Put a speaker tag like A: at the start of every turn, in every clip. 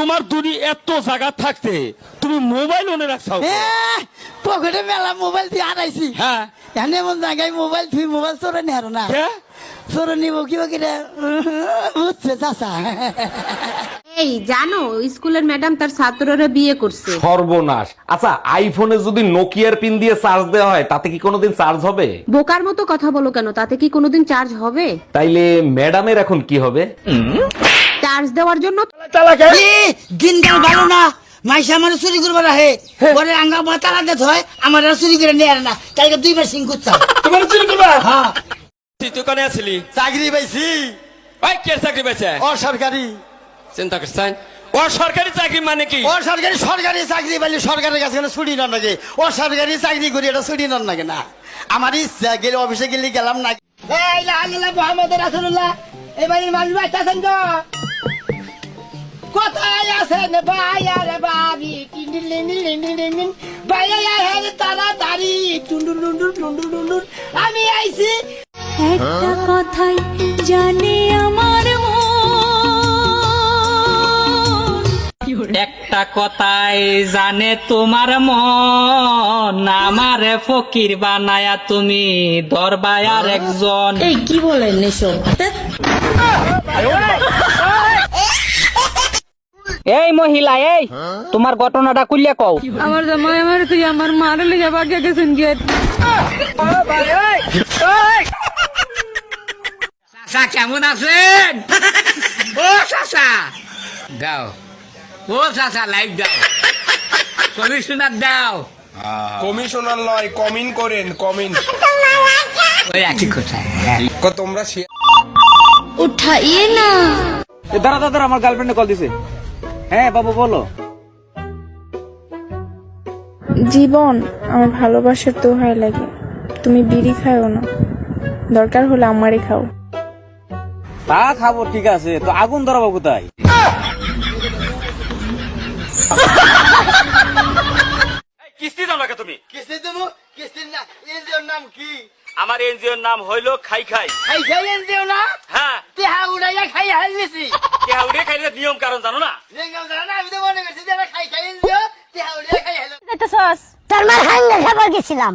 A: তোমার দুনি এত জায়গা থাকতে তুমি মোবাইল ওনে রাখছাও
B: পকেটে মেলা মোবাইল দিয়ে হারাইছি
A: হ্যাঁ।
B: এমন জায়গায় মোবাইল তুই মোবাইল চোরে নি না।
A: কে?
B: চোরে নিব কিবা কিনা বুঝছে চাচা।
C: এই জানো স্কুলের ম্যাডাম তার ছাত্ররা বিয়ে করছে।
D: সর্বনাশ। আচ্ছা আইফোনে যদি নোকিয়ার পিন দিয়ে চার্জ দেওয়া হয় তাতে কি কোনোদিন চার্জ হবে?
C: বোকার মতো কথা বলো কেন? তাতে কি কোনোদিন চার্জ হবে?
D: তাইলে ম্যাডামের এখন কি হবে?
C: চার্জ দেওয়ার জন্য
B: দিনকাল ভালো না। মাইসা আমার চুরি করবার আহে। পরে আঙ্গা দেত হয় আমার আর চুরি করে নিয়ে আরে না। কালকে দুইবার সিং করতাম
A: তোমার চুরি করবা?
B: হ্যাঁ।
A: তুই কোনে আছিলি
E: চাকরি পাইছি।
A: ওই কে চাকরি পেয়েছে
E: অসরকারি।
A: চিন্তা করছেন? ও সরকারি চাকরি মানে কি?
E: অসরকারি সরকারি চাকরি পাইলে সরকারের কাছে গেলে ছুটি নন লাগে অসরকারি চাকরি করি এটা ছুটি নন লাগে না? আমার ইচ্ছা গেলে অফিসে গেলে গেলাম না
B: এই লা আল্লাহ মুহাম্মদ রাসূলুল্লাহ। এই বাড়ির মানুষ বাঁচতেছেন তো? কোথায় আছেন ভাইয়া রে বাড়ি। ভাইয়া হে তাড়াতাড়ি। টুন্ডুর টুন্ডুর টুন্ডুর টুন্ডুর আমি আইছি।
F: একটা কথাই জানে আমার মন।
G: একটা কথাই জানে তোমার মন। আমার ফকির বানায়া তুমি দরবায়ার একজন।
B: এই কি বলেন এসব?
G: এই মহিলা এই। তোমার ঘটনাটা কুলিয়া কও।
F: আমার জামাই আমার তুই আমার মার লেগে বাগে গেছেন গিয়ে।
G: চাচা কেমন আছেন? ও চাচা। দাও। ও চাচা লাইভ দাও। কমিশনার দাও।
H: কমিশনার নয় কমিন করেন কমিন।
G: ওই একই কথা
H: ক- তোমরা
F: উঠাইয়ে না।
G: দাঁড়া দাদা আমার গার্লফ্রেন্ডে কল দিছে। হ্যাঁ বাবু বলো।
I: জীবন আমার ভালোবাসার দোহাই লাগে। তুমি বিড়ি খাও না। দরকার হলে আমারই খাও।
G: তা খাব ঠিক আছে। তো আগুন ধরাবো কোথায়
A: কিস্তি দাও নাকি তুমি?
E: কিস্তি দেবো? কিস্তির না এনজিওর নাম কি?
A: আমার এনজিওর নাম হইল খাই খাই।
B: খাই খাই এনজিও না?
A: হ্যাঁ।
B: তেহা উড়াইয়া খাই হারিয়েছি
A: কে উড়ে খাইলে নিয়ম কারণ জানো না?
E: রেঙ্গাল জানা না? আমি তো মনে করছি যে এরা খাই খাই এনজিও তেহা উড়ে খাই হেলো।
J: তোর মার হাঙ্গা খাবার গেছিলাম।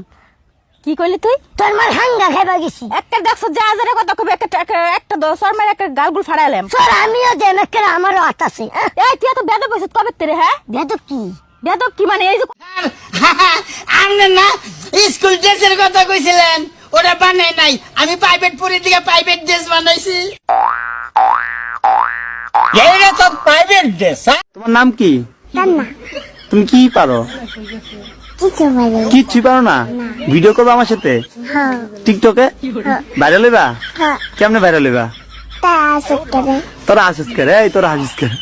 F: কি করলি তুই?
J: তোর মার হাঙ্গা খাবার গেছি।
F: একটা দেখছ যে আজারে কথা কবে একটা একটা- একটা দশ মার একটা গালগুল ফাড়াইলাম।
J: তোর আমিও জেমেকের আমারও আতাছি
F: এই তুই এত বেদ বসে কবে তেরে হ্যাঁ?
J: বেদ কি?
F: বেদ কি মানে এই যে
B: আপনি না স্কুল ড্রেসের কথা কইছিলেন ওটা বানাই নাই। আমি প্রাইভেট পড়ি দিকে প্রাইভেট ড্রেস বানাইছি। এইটা তো প্রাইভেট ড্রেস
G: তোমার নাম কি? তুমি কি পারো? কিচ্ছু পারো না? ভিডিও করব আমার সাথে?
J: হ্যাঁ।
G: টিকটকে ভাইরাল হইবা?
J: হ্যাঁ।
G: কেমনে ভাইরাল হইবা? তোরা আসিস করে এই তোরা আসিস করে